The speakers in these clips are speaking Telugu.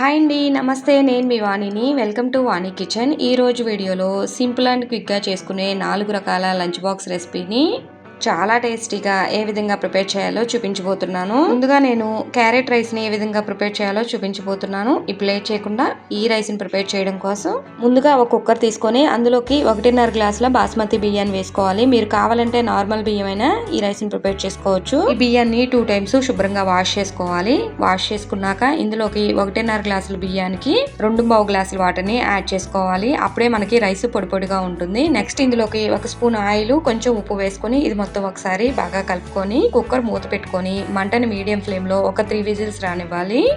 హాయ్ అండి నమస్తే నేను మీ వాణిని. Welcome to Vani kitchen. ఈరోజు వీడియోలో సింపుల్ అండ్ క్విక్గా చేసుకునే నాలుగు రకాల లంచ్ బాక్స్ రెసిపీని చాలా టేస్టీగా ఏ విధంగా ప్రిపేర్ చేయాలో చూపించబోతున్నాను. ముందుగా నేను క్యారెట్ రైస్ని ఏ విధంగా ప్రిపేర్ చేయాలో చూపించబోతున్నాను. ఇప్పుడు లేట్ చేయకుండా ఈ రైస్ని ప్రిపేర్ చేయడం కోసం ముందుగా ఒక కుక్కర్ తీసుకొని అందులోకి ఒకటిన్నర గ్లాసుల బాస్మతి బియ్యాన్ని వేసుకోవాలి. మీరు కావాలంటే నార్మల్ బియ్యం అయినా ఈ రైస్ని ప్రిపేర్ చేసుకోవచ్చు. ఈ బియ్యాన్ని టూ టైమ్స్ శుభ్రంగా వాష్ చేసుకోవాలి. వాష్ చేసుకున్నాక ఇందులోకి ఒకటిన్నర గ్లాసుల బియ్యానికి రెండు పావు గ్లాసుల వాటర్ని యాడ్ చేసుకోవాలి. అప్పుడే మనకి రైస్ పొడి పొడిగా ఉంటుంది. నెక్స్ట్ ఇందులోకి ఒక స్పూన్ ఆయిల్ కొంచెం ఉప్పు వేసుకొని ఇది మొత్తం ఒకసారి బాగా కలుపుకొని కుక్కర్ మూత పెట్టుకొని మంటని మీడియం ఫ్లేమ్లో ఒక త్రీ విజిల్స్ రానివ్వాలి.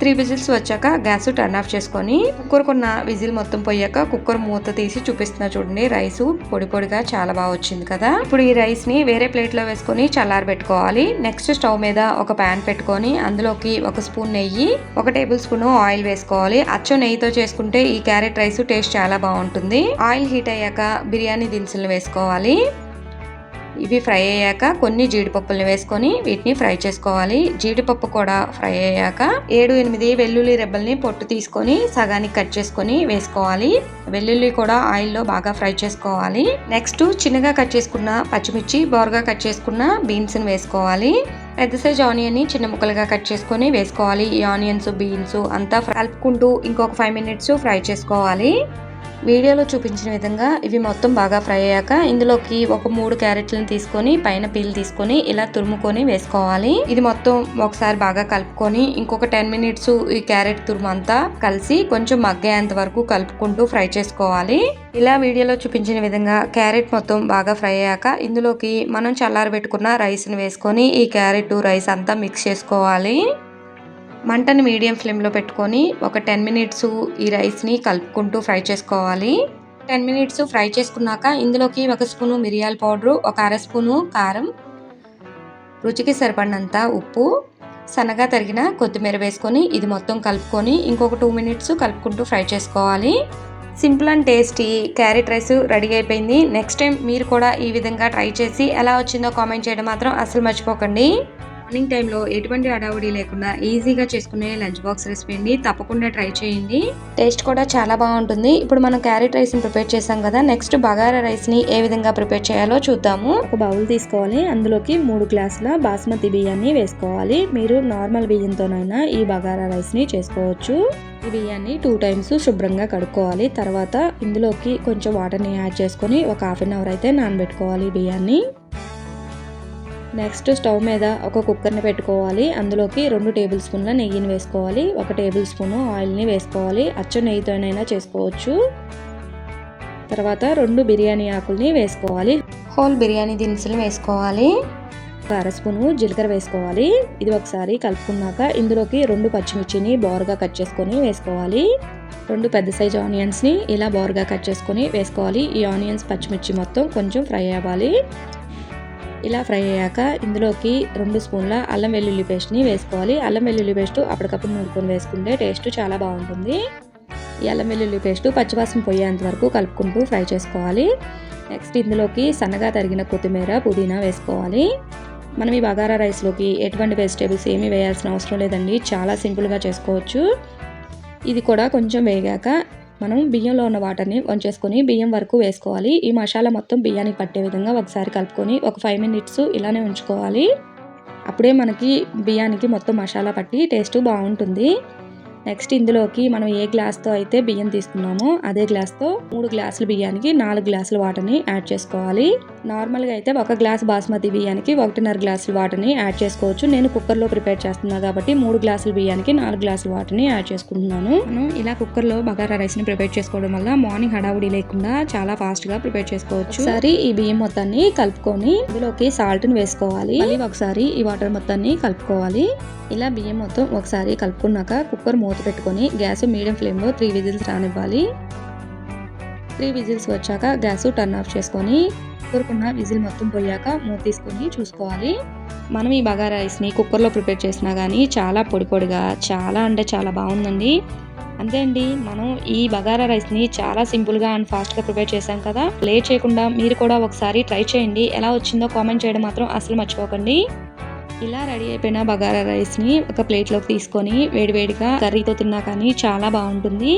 త్రీ విజిల్స్ వచ్చాక గ్యాస్ టర్న్ ఆఫ్ చేసుకొని కుక్కర్ కొన్న విజిల్ మొత్తం పోయాక కుక్కర్ మూత తీసి చూపిస్తున్నా చూడండి. రైస్ పొడి పొడిగా చాలా బాగా వచ్చింది కదా. ఇప్పుడు ఈ రైస్ని వేరే ప్లేట్లో వేసుకొని చల్లారబెట్టుకోవాలి నెక్స్ట్ స్టవ్ మీద ఒక ప్యాన్ పెట్టుకొని అందులోకి ఒక స్పూన్ నెయ్యి ఒక టేబుల్ స్పూన్ ఆయిల్ వేసుకోవాలి. అచ్చం నెయ్యితో చేసుకుంటే ఈ క్యారెట్ రైస్ టేస్ట్ చాలా బాగుంటుంది. ఆయిల్ హీట్ అయ్యాక బిర్యానీ దినుసులు వేసుకోవాలి. ఇవి ఫ్రై అయ్యాక కొన్ని జీడిపప్పులను వేసుకొని వీటిని ఫ్రై చేసుకోవాలి. జీడిపప్పు కూడా ఫ్రై అయ్యాక ఏడు ఎనిమిది వెల్లుల్లి రెబ్బల్ని పొట్టు తీసుకొని సగానికి కట్ చేసుకొని వేసుకోవాలి. వెల్లుల్లి కూడా ఆయిల్లో బాగా ఫ్రై చేసుకోవాలి. నెక్స్ట్ చిన్నగా కట్ చేసుకున్న పచ్చిమిర్చి బోరగా కట్ చేసుకున్న బీన్స్ వేసుకోవాలి. పెద్ద సైజ్ ఆనియన్ని చిన్న ముక్కలుగా కట్ చేసుకొని వేసుకోవాలి. ఈ ఆనియన్స్ బీన్స్ అంతా కలుపుకుంటూ ఇంకొక ఫైవ్ మినిట్స్ ఫ్రై చేసుకోవాలి. వీడియోలో చూపించిన విధంగా ఇవి మొత్తం బాగా ఫ్రై అయ్యాక ఇందులోకి ఒక మూడు క్యారెట్లను తీసుకొని పైన పీల్ తీసుకొని ఇలా తురుముకొని వేసుకోవాలి. ఇది మొత్తం ఒకసారి బాగా కలుపుకొని ఇంకొక టెన్ మినిట్స్ ఈ క్యారెట్ తురుము అంతా కలిసి కొంచెం మగ్గేంత వరకు కలుపుకుంటూ ఫ్రై చేసుకోవాలి. ఇలా వీడియోలో చూపించిన విధంగా క్యారెట్ మొత్తం బాగా ఫ్రై అయ్యాక ఇందులోకి మనం చల్లారబెట్టుకున్న రైస్ని వేసుకొని ఈ క్యారెట్ రైస్ అంతా మిక్స్ చేసుకోవాలి. మంటని మీడియం ఫ్లేమ్లో పెట్టుకొని ఒక టెన్ మినిట్స్ ఈ రైస్ని కలుపుకుంటూ ఫ్రై చేసుకోవాలి. టెన్ మినిట్స్ ఫ్రై చేసుకున్నాక ఇందులోకి ఒక స్పూను మిరియాల పౌడరు ఒక అర స్పూను కారం రుచికి సరిపడినంత ఉప్పు సన్నగా తరిగిన కొత్తిమీర వేసుకొని ఇది మొత్తం కలుపుకొని ఇంకొక టూ మినిట్స్ కలుపుకుంటూ ఫ్రై చేసుకోవాలి. Simple and tasty carrot rice ready అయిపోయింది. నెక్స్ట్ టైం మీరు కూడా ఈ విధంగా ట్రై చేసి ఎలా వచ్చిందో కామెంట్ చేయడం మాత్రం అసలు మర్చిపోకండి. మార్నింగ్ టైంలో ఎటువంటి అడావుడి లేకుండా ఈజీగా చేసుకునే లంచ్ బాక్స్ రెసిపీ అండి. తప్పకుండా ట్రై చేయండి. టేస్ట్ కూడా చాలా బాగుంటుంది. ఇప్పుడు మనం క్యారెట్ రైస్ని ప్రిపేర్ చేసాం కదా నెక్స్ట్ బగారా రైస్ని ఏ విధంగా ప్రిపేర్ చేయాలో చూద్దాము. ఒక బౌల్ తీసుకోవాలి. అందులోకి మూడు గ్లాసుల బాస్మతి బియ్యాన్ని వేసుకోవాలి. మీరు నార్మల్ బియ్యంతోనైనా ఈ బగారా రైస్ని చేసుకోవచ్చు. ఈ బియ్యాన్ని టూ టైమ్స్ శుభ్రంగా కడుక్కోవాలి. తర్వాత ఇందులోకి కొంచెం వాటర్ని యాడ్ చేసుకొని ఒక హాఫ్ అన్ అవర్ అయితే నానబెట్టుకోవాలి బియ్యాన్ని. నెక్స్ట్ స్టవ్ మీద ఒక కుక్కర్ని పెట్టుకోవాలి. అందులోకి రెండు టేబుల్ స్పూన్ల నెయ్యిని వేసుకోవాలి. ఒక టేబుల్ స్పూన్ ఆయిల్ని వేసుకోవాలి. అచ్చు నెయ్యితోనైనా చేసుకోవచ్చు. తర్వాత రెండు బిర్యానీ ఆకుల్ని వేసుకోవాలి. హోల్ బిర్యానీ దినుసులు వేసుకోవాలి. ఒక అర స్పూను జీలకర్ర వేసుకోవాలి. ఇది ఒకసారి కలుపుకున్నాక ఇందులోకి రెండు పచ్చిమిర్చిని బోర్గా కట్ చేసుకొని వేసుకోవాలి. రెండు పెద్ద సైజ్ ఆనియన్స్ని ఇలా బోర్గా కట్ చేసుకొని వేసుకోవాలి. ఈ ఆనియన్స్ పచ్చిమిర్చి మొత్తం కొంచెం ఫ్రై అవ్వాలి. ఇలా ఫ్రై అయ్యాక ఇందులోకి రెండు స్పూన్ల అల్లం వెల్లుల్లి పేస్ట్ని వేసుకోవాలి. అల్లం వెల్లుల్లి పేస్ట్ అప్పటికప్పుడు నూరుకొని వేసుకుంటే టేస్ట్ చాలా బాగుంటుంది. ఈ అల్లం వెల్లుల్లి పేస్ట్ పచ్చివాసన పోయేంత వరకు కలుపుకుంటూ ఫ్రై చేసుకోవాలి. నెక్స్ట్ ఇందులోకి సన్నగా తరిగిన కొత్తిమీర పుదీనా వేసుకోవాలి. మనం ఈ బగారా రైస్లోకి ఎటువంటి వెజిటేబుల్స్ ఏమీ వేయాల్సిన అవసరం లేదండి. చాలా సింపుల్గా చేసుకోవచ్చు. ఇది కూడా కొంచెం వేగాక మనం బియ్యంలో ఉన్న వాటర్ని వంచేసుకొని బియ్యం వరకు వేసుకోవాలి. ఈ మసాలా మొత్తం బియ్యానికి పట్టే విధంగా ఒకసారి కలుపుకొని ఒక ఫైవ్ మినిట్స్ ఇలానే ఉంచుకోవాలి. అప్పుడే మనకి బియ్యానికి మొత్తం మసాలా పట్టి టేస్ట్ బాగుంటుంది. నెక్స్ట్ ఇందులోకి మనం ఏ గ్లాస్తో అయితే బియ్యం తీసుకున్నామో అదే గ్లాస్తో మూడు గ్లాసుల బియ్యానికి నాలుగు గ్లాసుల వాటర్ని యాడ్ చేసుకోవాలి. నార్మల్గా అయితే ఒక గ్లాస్ బాస్మతి బియ్యానికి ఒకటిన్నర గ్లాసులు వాటర్ని యాడ్ చేసుకోవచ్చు. నేను కుక్కర్లో ప్రిపేర్ చేస్తున్నా కాబట్టి మూడు గ్లాసుల బియ్యానికి నాలుగు గ్లాసుల వాటర్ని యాడ్ చేసుకుంటున్నాను. మనం ఇలా కుక్కర్లో బగారా రైస్ని ప్రిపేర్ చేసుకోవడం వల్ల మార్నింగ్ హడావుడి లేకుండా చాలా ఫాస్ట్గా ప్రిపేర్ చేసుకోవచ్చు. ఒకసారి ఈ బియ్యం మొత్తాన్ని కలుపుకొని ఇందులోకి సాల్ట్ని వేసుకోవాలి. మళ్ళీ ఒకసారి ఈ వాటర్ మొత్తాన్ని కలుపుకోవాలి. ఇలా బియ్యం మొత్తం ఒకసారి కలుపుకున్నాక కుక్కర్ మూత పెట్టుకొని గ్యాస్ మీడియం ఫ్లేమ్లో త్రీ విజిల్స్ రానివ్వాలి. త్రీ విజిల్స్ వచ్చాక గ్యాస్ టర్న్ ఆఫ్ చేసుకొని కుక్కర్కున్న విజిల్ మొత్తం పోయాక మూత తీసుకొని చూసుకోవాలి. మనం ఈ బగారా రైస్ని కుక్కర్లో ప్రిపేర్ చేసినా కానీ చాలా పొడి పొడిగా చాలా అంటే చాలా బాగుందండి. అంతే అండి మనం ఈ బగారా రైస్ని చాలా సింపుల్గా అండ్ ఫాస్ట్గా ప్రిపేర్ చేశాం కదా. లేట్ చేయకుండా మీరు కూడా ఒకసారి ట్రై చేయండి. ఎలా వచ్చిందో కామెంట్ చేయడం మాత్రం అసలు మర్చిపోకండి. ఇలా రెడీ అయిపోయిన బగారా రైస్ని ఒక ప్లేట్లోకి తీసుకొని వేడివేడిగా కర్రీతో తిన్నా కానీ చాలా బాగుంటుంది.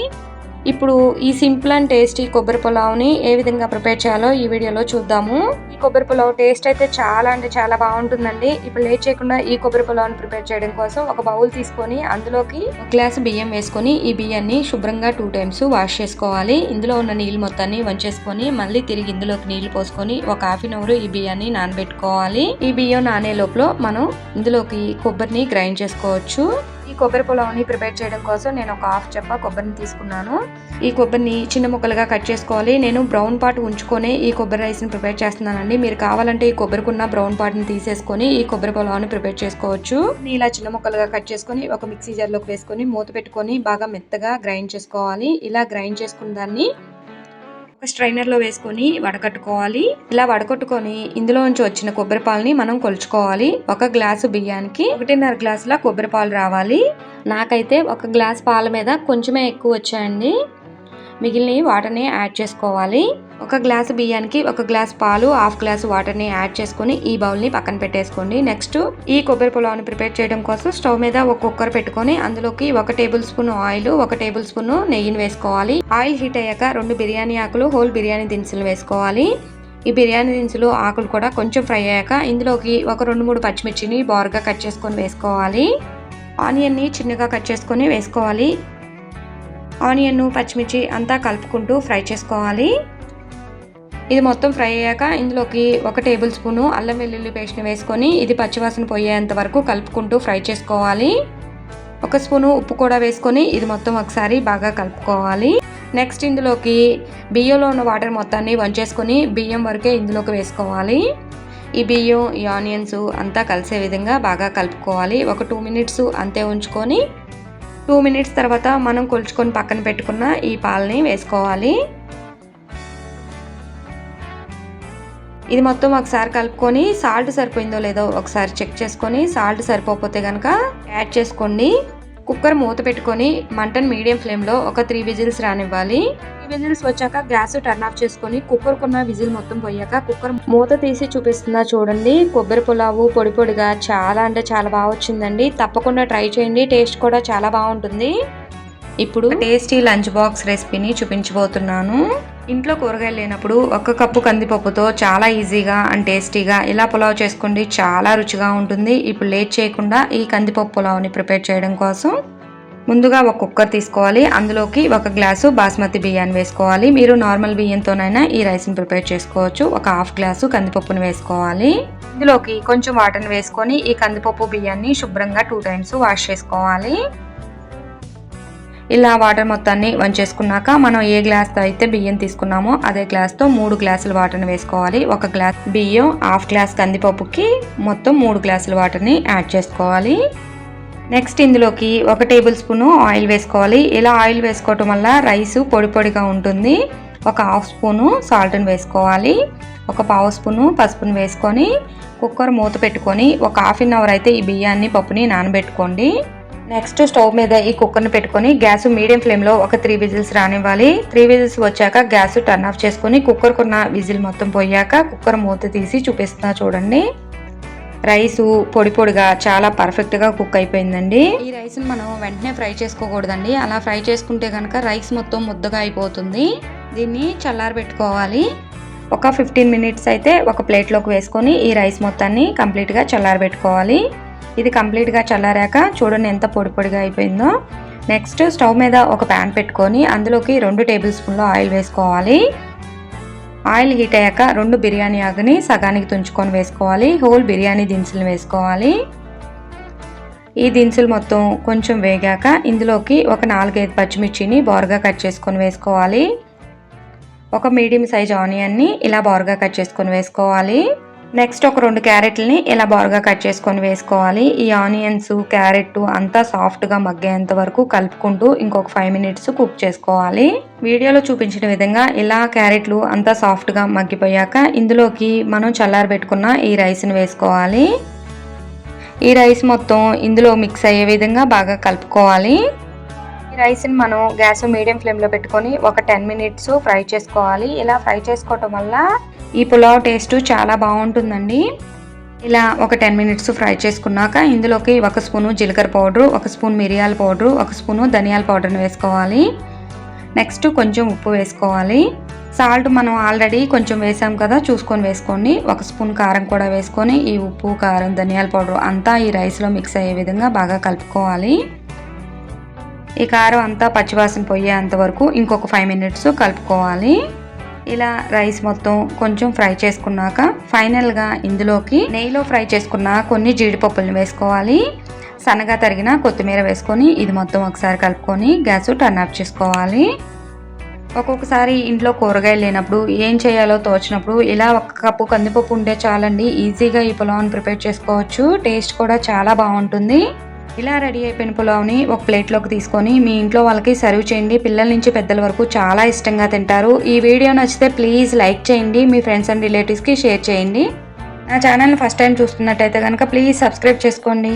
ఇప్పుడు ఈ సింపుల్ అండ్ టేస్టీ కొబ్బరి పులావ్ని ఏ విధంగా ప్రిపేర్ చేయాలో ఈ వీడియోలో చూద్దాము. ఈ కొబ్బరి పులావ్ టేస్ట్ అయితే చాలా అంటే చాలా బాగుంటుందండి. ఇప్పుడు లేట్ చేయకుండా ఈ కొబ్బరి పులావ్ని ప్రిపేర్ చేయడం కోసం ఒక బౌల్ తీసుకొని అందులోకి ఒక గ్లాస్ బియ్యం వేసుకొని ఈ బియ్యాన్ని శుభ్రంగా టూ టైమ్స్ వాష్ చేసుకోవాలి. ఇందులో ఉన్న నీళ్ళు మొత్తాన్ని వంచేసుకొని మళ్ళీ తిరిగి ఇందులోకి నీళ్ళు పోసుకొని ఒక హాఫ్ అన్ అవర్ ఈ బియ్యాన్ని నానబెట్టుకోవాలి. ఈ బియ్యం నానే లోపల మనం ఇందులోకి కొబ్బరిని గ్రైండ్ చేసుకోవచ్చు. ఈ కొబ్బరి పులావ్ని ప్రిపేర్ చేయడం కోసం నేను ఒక హాఫ్ చెప్ప కొబ్బరిని తీసుకున్నాను. ఈ కొబ్బరిని చిన్న ముక్కలుగా కట్ చేసుకోవాలి. నేను బ్రౌన్ పార్ట్ ఉంచుకొని ఈ కొబ్బరి రైస్ని ప్రిపేర్ చేస్తున్నానండి. మీరు కావాలంటే ఈ కొబ్బరికున్న బ్రౌన్ పార్ట్ని తీసేసుకొని ఈ కొబ్బరి పొలాన్ని ప్రిపేర్ చేసుకోవచ్చు. ఇలా చిన్న ముక్కలుగా కట్ చేసుకొని ఒక మిక్సీ జార్లోకి వేసుకొని మూత పెట్టుకొని బాగా మెత్తగా గ్రైండ్ చేసుకోవాలి. ఇలా గ్రైండ్ చేసుకున్న దాన్ని ఒక స్ట్రైనర్లో వేసుకొని వడకట్టుకోవాలి. ఇలా వడకట్టుకొని ఇందులో నుంచి వచ్చిన కొబ్బరి పాలని మనం కొలుచుకోవాలి. ఒక గ్లాసు బియ్యానికి ఒకటిన్నర గ్లాసుల కొబ్బరి పాలు రావాలి. నాకైతే ఒక గ్లాస్ పాల మీద కొంచెమే ఎక్కువ వచ్చాయండి. మిగిలిన వాటర్ని యాడ్ చేసుకోవాలి. ఒక గ్లాసు బియ్యానికి ఒక గ్లాస్ పాలు హాఫ్ గ్లాస్ వాటర్ని యాడ్ చేసుకొని ఈ బౌల్ని పక్కన పెట్టేసుకోండి. నెక్స్ట్ ఈ కొబ్బరి పొలాన్ని ప్రిపేర్ చేయడం కోసం స్టవ్ మీద ఒక కుక్కర్ పెట్టుకొని అందులోకి ఒక టేబుల్ స్పూన్ ఆయిల్ ఒక టేబుల్ స్పూన్ నెయ్యిని వేసుకోవాలి. ఆయిల్ హీట్ అయ్యాక రెండు బిర్యానీ ఆకులు హోల్ బిర్యానీ దినుసులు వేసుకోవాలి. ఈ బిర్యానీ దినుసులు ఆకులు కూడా కొంచెం ఫ్రై అయ్యాక ఇందులోకి ఒక రెండు మూడు పచ్చిమిర్చిని బారుగా కట్ చేసుకొని వేసుకోవాలి. ఆనియన్ని చిన్నగా కట్ చేసుకొని వేసుకోవాలి. ఆనియన్ను పచ్చిమిర్చి అంతా కలుపుకుంటూ ఫ్రై చేసుకోవాలి. ఇది మొత్తం ఫ్రై అయ్యాక ఇందులోకి ఒక టేబుల్ స్పూను అల్లం వెల్లుల్లి పేస్ట్ని వేసుకొని ఇది పచ్చివాసన పోయేంత వరకు కలుపుకుంటూ ఫ్రై చేసుకోవాలి. ఒక స్పూను ఉప్పు కూడా వేసుకొని ఇది మొత్తం ఒకసారి బాగా కలుపుకోవాలి. నెక్స్ట్ ఇందులోకి బియ్యంలో ఉన్న వాటర్ మొత్తాన్ని వంచేసుకొని బియ్యం వరకే ఇందులోకి వేసుకోవాలి. ఈ బియ్యం ఈ ఆనియన్స్ అంతా కలిసే విధంగా బాగా కలుపుకోవాలి. ఒక టూ మినిట్స్ అంతే ఉంచుకొని టూ మినిట్స్ తర్వాత మనం కొలుచుకొని పక్కన పెట్టుకున్న ఈ పాలని వేసుకోవాలి. ఇది మొత్తం ఒకసారి కలుపుకొని సాల్ట్ సరిపోయిందో లేదో ఒకసారి చెక్ చేసుకొని సాల్ట్ సరిపోతే కనుక యాడ్ చేసుకోండి. కుక్కర్ మూత పెట్టుకొని మంటను మీడియం ఫ్లేమ్లో ఒక త్రీ విజిల్స్ రానివ్వాలి. త్రీ విజిల్స్ వచ్చాక గ్యాస్ టర్న్ ఆఫ్ చేసుకొని కుక్కర్కున్న విజిల్ మొత్తం పోయాక కుక్కర్ మూత తీసి చూపిస్తుందా చూడండి. కొబ్బరి పులావు పొడి పొడిగా చాలా అంటే చాలా బాగా వచ్చిందండి. తప్పకుండా ట్రై చేయండి. టేస్ట్ కూడా చాలా బాగుంటుంది. ఇప్పుడు టేస్టీ లంచ్ బాక్స్ రెసిపీని చూపించబోతున్నాను. ఇంట్లో కూరగాయలు లేనప్పుడు ఒక కప్పు కందిపప్పుతో చాలా ఈజీగా అండ్ టేస్టీగా ఇలా పులావ్ చేసుకోండి. చాలా రుచిగా ఉంటుంది. ఇప్పుడు లేట్ చేయకుండా ఈ కందిపప్పు పులావ్ని ప్రిపేర్ చేయడం కోసం ముందుగా ఒక కుక్కర్ తీసుకోవాలి. అందులోకి ఒక గ్లాసు బాస్మతి బియ్యాన్ని వేసుకోవాలి. మీరు నార్మల్ బియ్యంతోనైనా ఈ రైస్ని ప్రిపేర్ చేసుకోవచ్చు. ఒక హాఫ్ గ్లాసు కందిపప్పును వేసుకోవాలి. ఇందులోకి కొంచెం వాటర్ని వేసుకొని ఈ కందిపప్పు బియ్యాన్ని శుభ్రంగా టూ టైమ్స్ వాష్ చేసుకోవాలి. ఇలా వాటర్ మొత్తాన్ని వంచేసుకున్నాక మనం ఏ గ్లాస్తో అయితే బియ్యం తీసుకున్నామో అదే గ్లాస్తో మూడు గ్లాసుల వాటర్ని వేసుకోవాలి. ఒక గ్లాస్ బియ్యం హాఫ్ గ్లాస్ కందిపప్పుకి మొత్తం మూడు గ్లాసుల వాటర్ని యాడ్ చేసుకోవాలి. నెక్స్ట్ ఇందులోకి ఒక టేబుల్ స్పూను ఆయిల్ వేసుకోవాలి. ఇలా ఆయిల్ వేసుకోవటం వల్ల రైస్ పొడి పొడిగా ఉంటుంది. ఒక హాఫ్ స్పూను సాల్ట్ని వేసుకోవాలి. ఒక పావు స్పూను పసుపుని వేసుకొని కుక్కర్ మూత పెట్టుకొని ఒక హాఫ్ అన్ అవర్ అయితే ఈ బియ్యాన్ని పప్పుని నానబెట్టుకోండి. నెక్స్ట్ స్టవ్ మీద ఈ కుక్కర్ని పెట్టుకొని గ్యాస్ మీడియం ఫ్లేమ్లో ఒక త్రీ విజిల్స్ రానివ్వాలి. త్రీ విజిల్స్ వచ్చాక గ్యాస్ టర్న్ ఆఫ్ చేసుకొని కుక్కర్కున్న విజిల్ మొత్తం పోయాక కుక్కర్ మూత తీసి చూపిస్తున్నా చూడండి. రైస్ పొడి పొడిగా చాలా పర్ఫెక్ట్గా కుక్ అయిపోయిందండి. ఈ రైస్ని మనం వెంటనే ఫ్రై చేసుకోకూడదండి. అలా ఫ్రై చేసుకుంటే కనుక రైస్ మొత్తం ముద్దగా అయిపోతుంది. దీన్ని చల్లారబెట్టుకోవాలి ఒక ఫిఫ్టీన్ మినిట్స్ అయితే ఒక ప్లేట్లోకి వేసుకొని ఈ రైస్ మొత్తాన్ని కంప్లీట్గా చల్లారబెట్టుకోవాలి ఇది కంప్లీట్గా చల్లారాక చూడండి ఎంత పొడి పొడిగా అయిపోయిందో. నెక్స్ట్ స్టవ్ మీద ఒక ప్యాన్ పెట్టుకొని అందులోకి రెండు టేబుల్ స్పూన్లు ఆయిల్ వేసుకోవాలి. ఆయిల్ హీట్ అయ్యాక రెండు బిర్యానీ ఆకుని సగానికి తుంచుకొని వేసుకోవాలి. హోల్ బిర్యానీ దినుసులు వేసుకోవాలి. ఈ దినుసులు మొత్తం కొంచెం వేగాక ఇందులోకి ఒక నాలుగైదు పచ్చిమిర్చిని బోరగా కట్ చేసుకొని వేసుకోవాలి. ఒక మీడియం సైజ్ ఆనియన్ని ఇలా బోరగా కట్ చేసుకొని వేసుకోవాలి. నెక్స్ట్ ఒక రెండు క్యారెట్లని ఇలా బారుగా కట్ చేసుకొని వేసుకోవాలి. ఈ ఆనియన్స్ క్యారెట్ అంతా సాఫ్ట్గా మగ్గేంత వరకు కలుపుకుంటూ ఇంకొక ఫైవ్ మినిట్స్ కుక్ చేసుకోవాలి. వీడియోలో చూపించిన విధంగా ఇలా క్యారెట్లు అంతా సాఫ్ట్గా మగ్గిపోయాక ఇందులోకి మనం చల్లారబెట్టుకున్న ఈ రైస్ని వేసుకోవాలి. ఈ రైస్ మొత్తం ఇందులో మిక్స్ అయ్యే విధంగా బాగా కలుపుకోవాలి. ఈ రైస్ని మనం గ్యాస్ మీడియం ఫ్లేమ్లో పెట్టుకొని ఒక టెన్ మినిట్స్ ఫ్రై చేసుకోవాలి. ఇలా ఫ్రై చేసుకోవటం వల్ల ఈ పులావ్ టేస్ట్ చాలా బాగుంటుందండి. ఇలా ఒక టెన్ మినిట్స్ ఫ్రై చేసుకున్నాక ఇందులోకి ఒక స్పూను జీలకర్ర పౌడరు ఒక స్పూన్ మిరియాల పౌడరు ఒక స్పూను ధనియాల పౌడర్ని వేసుకోవాలి. నెక్స్ట్ కొంచెం ఉప్పు వేసుకోవాలి. సాల్ట్ మనం ఆల్రెడీ కొంచెం వేసాం కదా చూసుకొని వేసుకోండి. ఒక స్పూన్ కారం కూడా వేసుకొని ఈ ఉప్పు కారం ధనియాల పౌడర్ అంతా ఈ రైస్లో మిక్స్ అయ్యే విధంగా బాగా కలుపుకోవాలి. ఈ కారం అంతా పచ్చివాసన పోయేంత వరకు ఇంకొక ఫైవ్ మినిట్స్ కలుపుకోవాలి. ఇలా రైస్ మొత్తం కొంచెం ఫ్రై చేసుకున్నాక ఫైనల్గా ఇందులోకి నెయ్యిలో ఫ్రై చేసుకున్న కొన్ని జీడిపప్పులను వేసుకోవాలి. సన్నగా తరిగిన కొత్తిమీర వేసుకొని ఇది మొత్తం ఒకసారి కలుపుకొని గ్యాస్ టర్న్ ఆఫ్ చేసుకోవాలి. ఒక్కొక్కసారి ఇంట్లో కూరగాయలు లేనప్పుడు ఏం చేయాలో తోచినప్పుడు ఇలా ఒక కప్పు కందిపప్పు ఉంటే చాలండి ఈజీగా ఈ పులావ్ని ప్రిపేర్ చేసుకోవచ్చు. టేస్ట్ కూడా చాలా బాగుంటుంది. ఇలా రెడీ అయిపోయిన పులావ్ని ఒక ప్లేట్లోకి తీసుకొని మీ ఇంట్లో వాళ్ళకి సర్వ్ చేయండి. పిల్లల నుంచి పెద్దల వరకు చాలా ఇష్టంగా తింటారు. ఈ వీడియో నచ్చితే ప్లీజ్ లైక్ చేయండి. మీ ఫ్రెండ్స్ అండ్ రిలేటివ్స్కి షేర్ చేయండి. నా ఛానల్ని ఫస్ట్ టైం చూస్తున్నట్టయితే కనుక ప్లీజ్ సబ్స్క్రైబ్ చేసుకోండి.